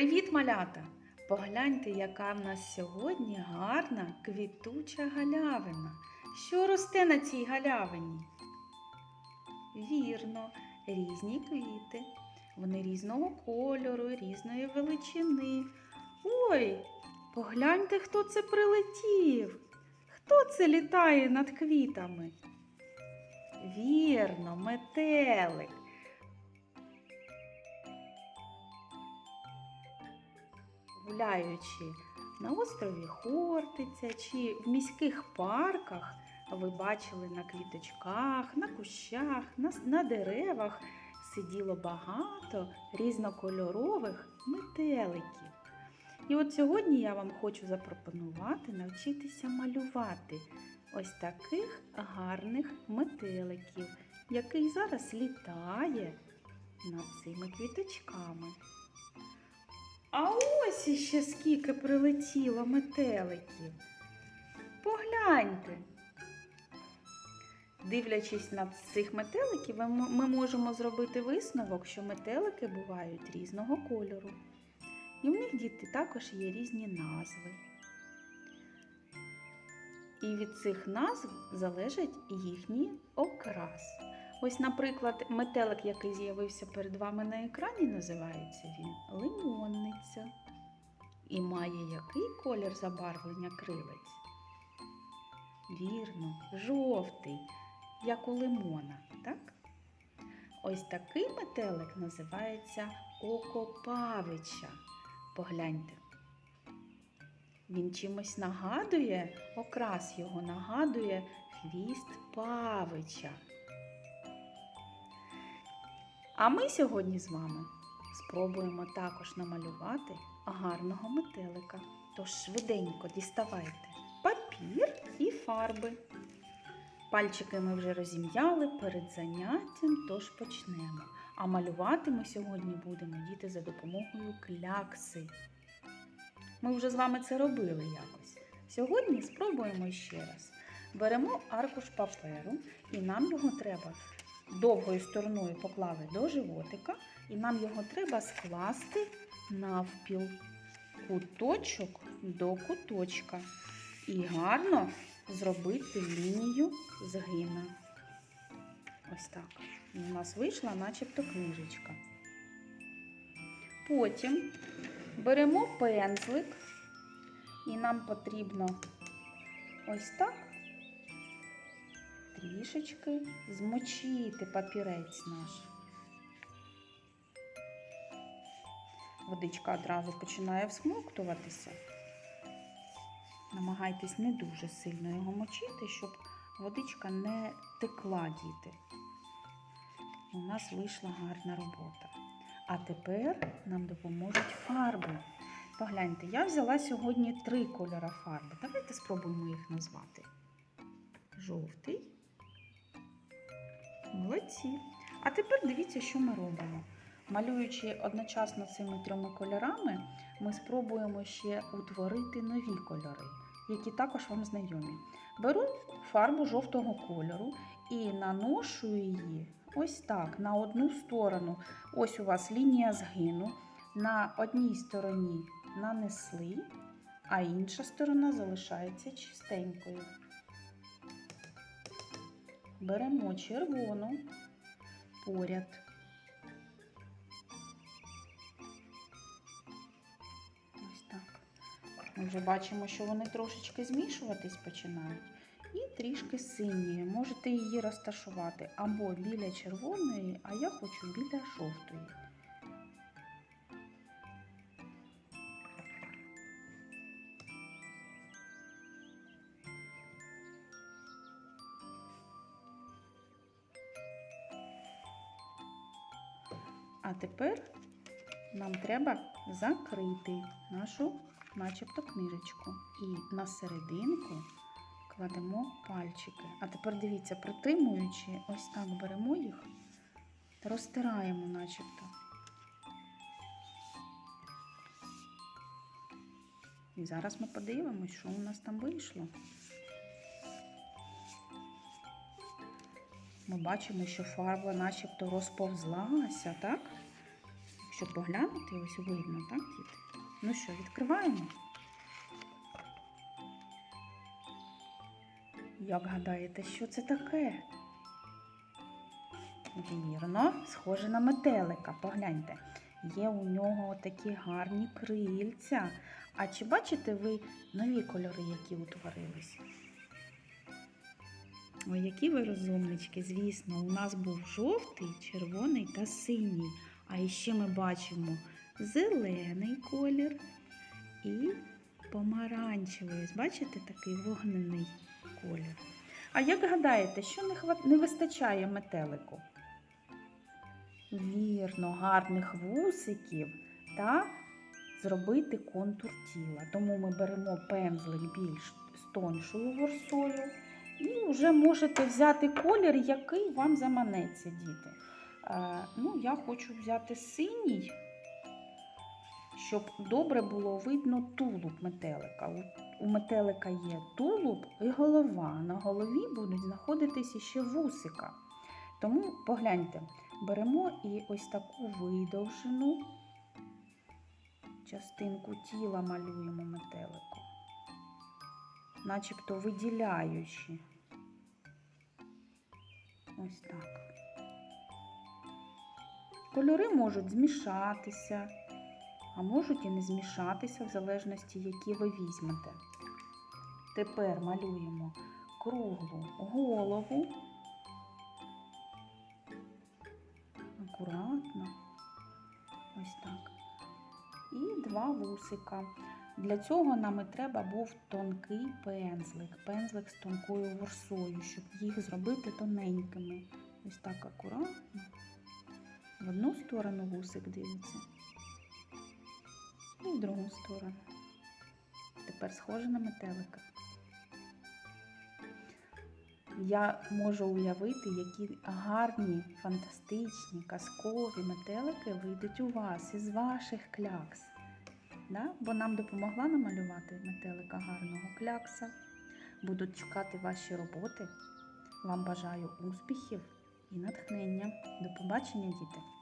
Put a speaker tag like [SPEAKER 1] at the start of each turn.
[SPEAKER 1] Привіт, малята! Погляньте, яка в нас сьогодні гарна квітуча галявина. Що росте на цій галявині? Вірно, різні квіти. Вони різного кольору, різної величини. Ой, погляньте, хто це прилетів. Хто це літає над квітами? Вірно, метелик. Гуляючи на острові Хортиця чи в міських парках, ви бачили на квіточках, на кущах, на, на деревах сиділо багато різнокольорових метеликів. І от сьогодні я вам хочу запропонувати навчитися малювати ось таких гарних метеликів, який зараз літає над цими квіточками. А ось іще скільки прилетіло метеликів. Погляньте. Дивлячись на цих метеликів, ми можемо зробити висновок, що метелики бувають різного кольору. І в них діти також є різні назви. І від цих назв залежить їхній окрас. Ось, наприклад, метелик, який з'явився перед вами на екрані, називається він лимонниця. І має який колір забарвлення крилець? Вірно, жовтий, як у лимона, так? Ось такий метелик називається окопавича. Погляньте. Він чимось нагадує, окрас його нагадує хвіст павича. А ми сьогодні з вами спробуємо також намалювати гарного метелика. Тож швиденько діставайте папір і фарби. Пальчики ми вже розім'яли перед заняттям, тож почнемо. А малювати ми сьогодні будемо діти за допомогою клякси. Ми вже з вами це робили якось. Сьогодні спробуємо ще раз. Беремо аркуш паперу, і нам його треба довгою стороною поклали до животика, і нам його треба скласти навпіл куточок до куточка. І гарно зробити лінію згина. Ось так. У нас вийшла начебто книжечка. Потім беремо пензлик, і нам потрібно ось так трішечки змочити папірець наш. Водичка одразу починає всмоктуватися. Намагайтесь не дуже сильно його мочити, щоб водичка не текла, діти. У нас вийшла гарна робота. А тепер нам допоможуть фарби. Погляньте, я взяла сьогодні три кольори фарби. Давайте спробуємо їх назвати. Жовтий. Молодці. А тепер дивіться, що ми робимо. Малюючи одночасно цими трьома кольорами, ми спробуємо ще утворити нові кольори, які також вам знайомі. Беру фарбу жовтого кольору і наношу її ось так, на одну сторону. Ось у вас лінія згину. На одній стороні нанесли, а інша сторона залишається чистенькою. Беремо червону поряд. Ось так. Ми вже бачимо, що вони трошечки змішуватись починають. І трішки синьої. Можете її розташувати або біля червоної, а я хочу біля жовтої. А тепер нам треба закрити нашу, начебто, книжечку. І на серединку кладемо пальчики. А тепер дивіться, притримуючи, ось так беремо їх, розтираємо, начебто. І зараз ми подивимось, що у нас там вийшло. Ми бачимо, що фарба начебто розповзлася, так? Щоб поглянути, ось видно, так, діти? Ну що, відкриваємо? Як гадаєте, що це таке? Вірно, схоже на метелика. Погляньте, є у нього такі гарні крильця. А чи бачите ви нові кольори, які утворилися? Ой, які ви розумнички, звісно, у нас був жовтий, червоний та синій. А іще ми бачимо зелений колір і помаранчевий. Ось бачите такий вогнений колір. А як гадаєте, що не вистачає метелику? Вірно, гарних вусиків та зробити контур тіла. Тому ми беремо пензлик більш з тоншою ворсою і вже можете взяти колір, який вам заманеться, діти. Е, ну, я хочу взяти синій, щоб добре було видно тулуб метелика. У, метелика є тулуб і голова. На голові будуть знаходитися ще вусика. Тому погляньте, беремо і ось таку видовжену частинку тіла малюємо метелику, начебто виділяючи. Ось так. Кольори можуть змішатися, а можуть і не змішатися, в залежності, які ви візьмете. Тепер малюємо круглу голову. Акуратно. Ось так. І два вусика. Для цього нам і треба був тонкий пензлик, пензлик з тонкою ворсою, щоб їх зробити тоненькими. Ось так акуратно. В одну сторону вусик дивиться. І в другу сторону. Тепер схоже на метелика. Я можу уявити, які гарні, фантастичні, казкові метелики вийдуть у вас із ваших клякс. Да? Бо нам допомогла намалювати метелика гарного клякса. Будуть чекати ваші роботи. Вам бажаю успіхів і натхнення. До побачення, діти!